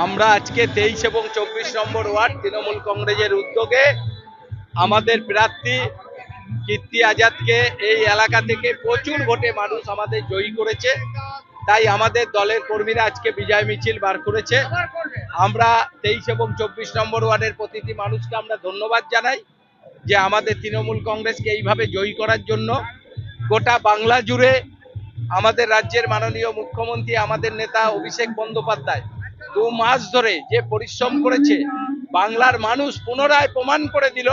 আমরা আজকে তেইশ এবং চব্বিশ নম্বর ওয়ার্ড তৃণমূল কংগ্রেসের উদ্যোগে আমাদের প্রার্থী কীর্তি আজাদকে এই এলাকা থেকে প্রচুর ভোটে মানুষ আমাদের জয়ী করেছে। তাই আমাদের দলের কর্মীরা আজকে বিজয় মিছিল বার করেছে। আমরা তেইশ এবং চব্বিশ নম্বর ওয়ার্ডের প্রতিটি মানুষকে আমরা ধন্যবাদ জানাই যে আমাদের তৃণমূল কংগ্রেসকে এইভাবে জয়ী করার জন্য। গোটা বাংলা জুড়ে আমাদের রাজ্যের মাননীয় মুখ্যমন্ত্রী, আমাদের নেতা অভিষেক বন্দ্যোপাধ্যায় দু মাস ধরে যে পরিশ্রম করেছে, বাংলার মানুষ পুনরায় প্রমাণ করে দিল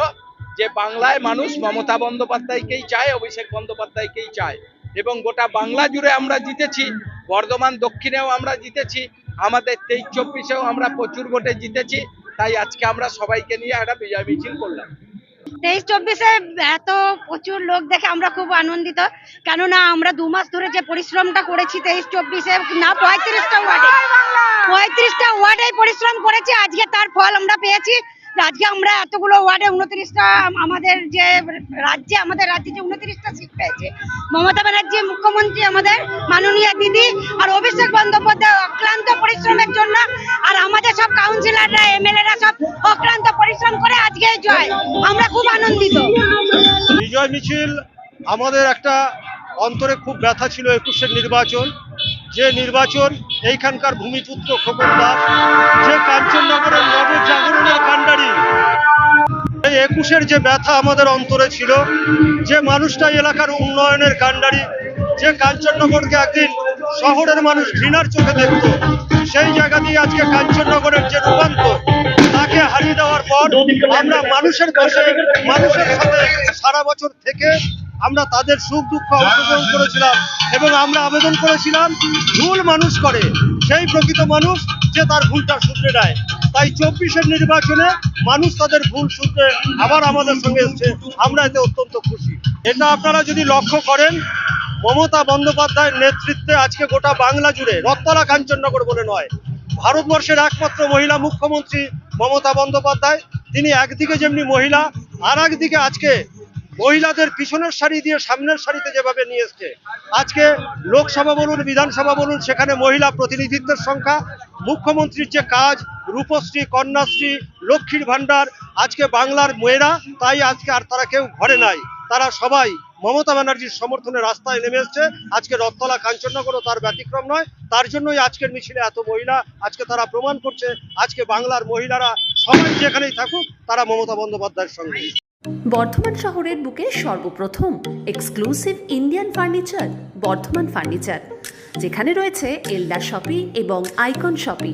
যে বাংলায় মানুষ মমতা বন্দ্যোপাধ্যায়কেই চায়, অভিষেক বন্দ্যোপাধ্যায়কেই চায়। এবং গোটা বাংলা জুড়ে আমরা জিতেছি, বর্ধমান দক্ষিণেও আমরা জিতেছি, আমাদের তেইশ চব্বিশেও আমরা প্রচুর ভোটে জিতেছি, তাই আজকে আমরা সবাইকে নিয়ে একটা বিজয় মিছিল করলাম। তেইশ চব্বিশে এত প্রচুর লোক দেখে আমরা খুব আনন্দিত। কেননা আমরা দু মাস ধরে যে পরিশ্রমটা করেছি তেইশ চব্বিশে, না পঁয়ত্রিশটা ওয়ার্ডে পঁয়ত্রিশটা ওয়ার্ডে পরিশ্রম করেছি, আজকে তার ফল আমরা পেয়েছি। আজকে আমরা এতগুলো ওয়ার্ডে উনত্রিশটা, আমাদের যে রাজ্যে, আমাদের রাজ্যে যে উনত্রিশটা সিট পেয়েছে। মমতা ব্যানার্জি মুখ্যমন্ত্রী আমাদের মাননীয় দিদি আর অভিষেক বন্দ্যোপাধ্যায় অক্লান্ত পরিশ্রমের জন্য আমাদের সব কাউন্সিলররা এমএলএরা সব অক্লান্ত পরিশ্রম করে আজকে জয়। আমরা খুব আনন্দিত। বিজয় মিছিল আমাদের একটা অন্তরে খুব ব্যথা ছিল একুশের নির্বাচন। যে নির্বাচন, এইখানকার ভূমিপুত্র খোকন দাস, যে কাঞ্চননগরের নবজাগরণের কাণ্ডারি। এই একুশের যে ব্যথা আমাদের অন্তরে ছিল, যে মানুষটা এলাকার উন্নয়নের কাণ্ডারি, যে কাঞ্চননগরকে একদিন শহরের মানুষ ঘৃণার চোখে দেখত দিয়ে আজকে কাঞ্চননগরের যে রূপান্তর, তাকে হারিয়ে দেওয়ার পর আমরা মানুষের পাশে মানুষের সাথে সারা বছর থেকে আমরা তাদের সুখ দুঃখ অংশগ্রহণ করেছিলাম এবং আমরা আবেদন করেছিলাম, ভুল মানুষ করে, সেই প্রকৃত মানুষ যে তার ভুলটা শুধরে নেয়। তাই চব্বিশের নির্বাচনে মানুষ তাদের ভুল শুধরে আবার আমাদের সঙ্গে এসছে। আমরা এতে অত্যন্ত খুশি। এটা আপনারা যদি লক্ষ্য করেন, মমতা বন্দ্যোপাধ্যায়ের নেতৃত্বে আজকে গোটা বাংলা জুড়ে রত্তলা কাঞ্চননগর বলে নয় ভারতবর্ষের একমাত্র মহিলা মুখ্যমন্ত্রী মমতা বন্দ্যোপাধ্যায়। তিনি একদিকে যেমনি মহিলা আর একদিকে আজকে মহিলাদের পিছনের সারি দিয়ে সামনের সারিতে যেভাবে নিয়ে এসছে। আজকে লোকসভা বলুন, বিধানসভা বলুন, সেখানে মহিলা প্রতিনিধিত্বের সংখ্যা, মুখ্যমন্ত্রীর যে কাজ, রূপশ্রী, কন্যাশ্রী, লক্ষ্মীর ভাণ্ডার, আজকে বাংলার মেয়েরা, তাই আজকে আর তারা কেউ ঘরে নাই। তারা সবাই মমতা ব্যানার্জির সমর্থনে রাস্তায় নেমে এসছে। আজকে রথতলা কাঞ্চননগরও তার ব্যতিক্রম নয়। তার জন্যই আজকের মিছিলে এত মহিলা, আজকে তারা প্রমাণ করছে, আজকে বাংলার মহিলারা সবাই যেখানেই থাকুক, তারা মমতা বন্দ্যোপাধ্যায়ের সঙ্গে বর্ধমান শহরের বুকে সর্বপ্রথম exclusive Indian furniture Bardhaman furniture যেখানে রয়েছে এলডা শপি এবং আইকন শপি